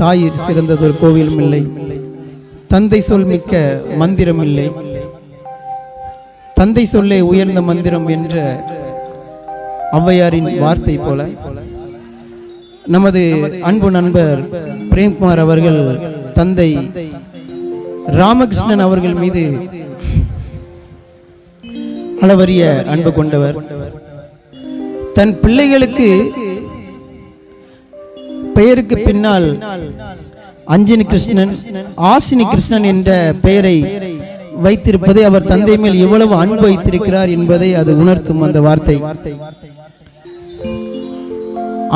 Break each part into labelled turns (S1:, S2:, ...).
S1: தாயிர் சிறந்ததொரு கோவிலும் இல்லை. தந்தை சொல் மிக்க மந்திரம் இல்லை. தந்தை சொல்லே உயர்ந்த மந்திரம் என்ற ஔவையாரின் வார்த்தை போல நமது அன்பு நண்பர் பிரேம்குமார் அவர்கள் தந்தை ராமகிருஷ்ணன் அவர்கள் மீது அளவரிய அன்பு கொண்டவர். தன் பிள்ளைகளுக்கு பெயருக்கு பின்னால் அஞ்சினி கிருஷ்ணன் ஆசினி கிருஷ்ணன் என்ற பெயரை வைத்திருப்பதை அவர் தந்தை மேல் எவ்வளவு அன்பு வைத்திருக்கிறார் என்பதை அது உணர்த்தும் அந்த வார்த்தை.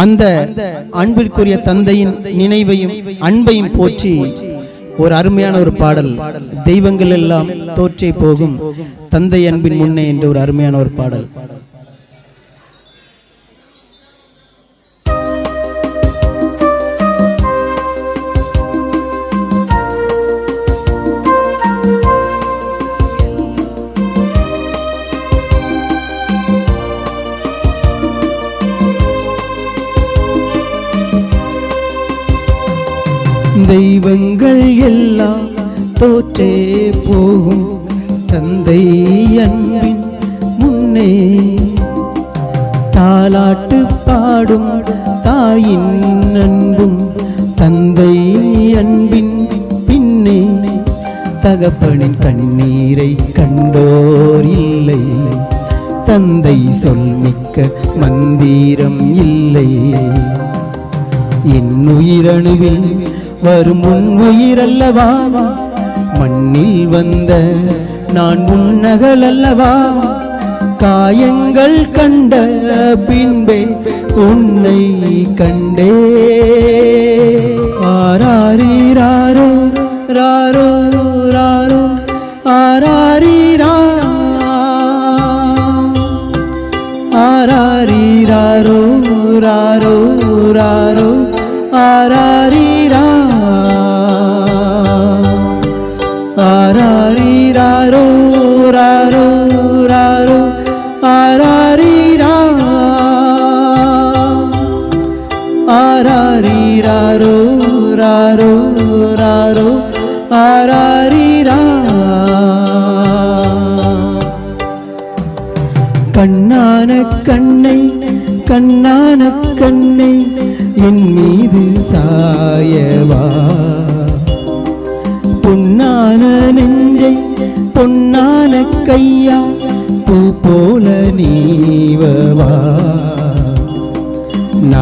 S1: அந்த அன்பிற்குரிய தந்தையின் நினைவையும் அன்பையும் போற்றி ஒரு அருமையான ஒரு பாடல் தெய்வங்கள் எல்லாம் தோற்றே போகும் தந்தை அன்பின் முன்னே என்ற ஒரு அருமையான ஒரு பாடல். தெய்வங்கள் எல்லாம் தோற்றே போகும் தந்தை அன்பின் முன்னே. தாலாட்டு பாடும் தாயின் அன்பும் தந்தை அன்பின் பின்னே. தகப்பனின் கண்ணீரை கண்டோர் இல்லை. தந்தை சொல் மிக்க மந்திரம் இல்லை. என் உயிரணுவில் வரும் உன் உயிரல்லவா? மண்ணில் வந்த நான் உன்னகல் அல்லவா காயங்கள் கண்ட பின்பே உன்னை கண்டே. ஆராரி ராரோ ராரோ ராரோ ஆராரி ஆராரி ராரோ ராரோ ராரோ ஆராரி ராரோ ராரோ ஆராரீரா. கண்ணான கண்ணை கண்ணான கண்ணை என் மீது சாயவா. பொன்னான நெஞ்சை பொன்னான கையா பூ போல நீவவா.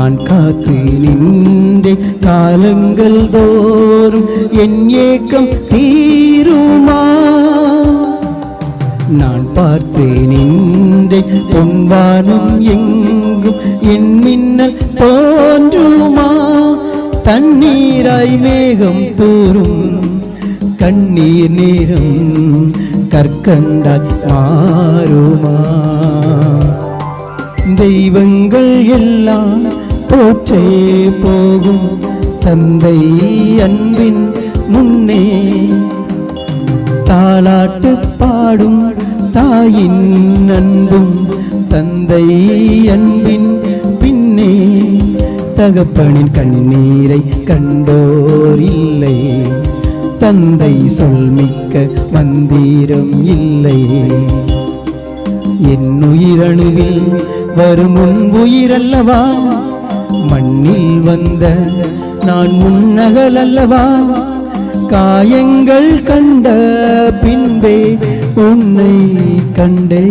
S1: நான் காத்து நின்றே காலங்கள் தோறும் என் ஏக்கம் தீருமா? நான் பார்த்து நின்றே பொன்வானம் எங்கும் என் மின்னல் தோன்றுமா? தண்ணீராய் மேகம் தூரும் கண்ணீர் நேரம் கற்கண்டாய் மாறுமா? தெய்வங்கள் எல்லாம் போற்றே போகும் தந்தை அன்பின் முன்னே. தாளாட்டு பாடும் தாயின் அன்பும் தந்தை அன்பின் பின்னே. தகப்பனின் கண்ணீரை கண்டோர் இல்லை. தந்தை சொல்மிக்க மந்திரம் இல்லை. என் உயிரணுவில் வரும் உன் உயிரல்லவா? மண்ணில் வந்த நான் முன்னகல் அல்லவா காயங்கள் கண்ட பின்பே உன்னை கண்டே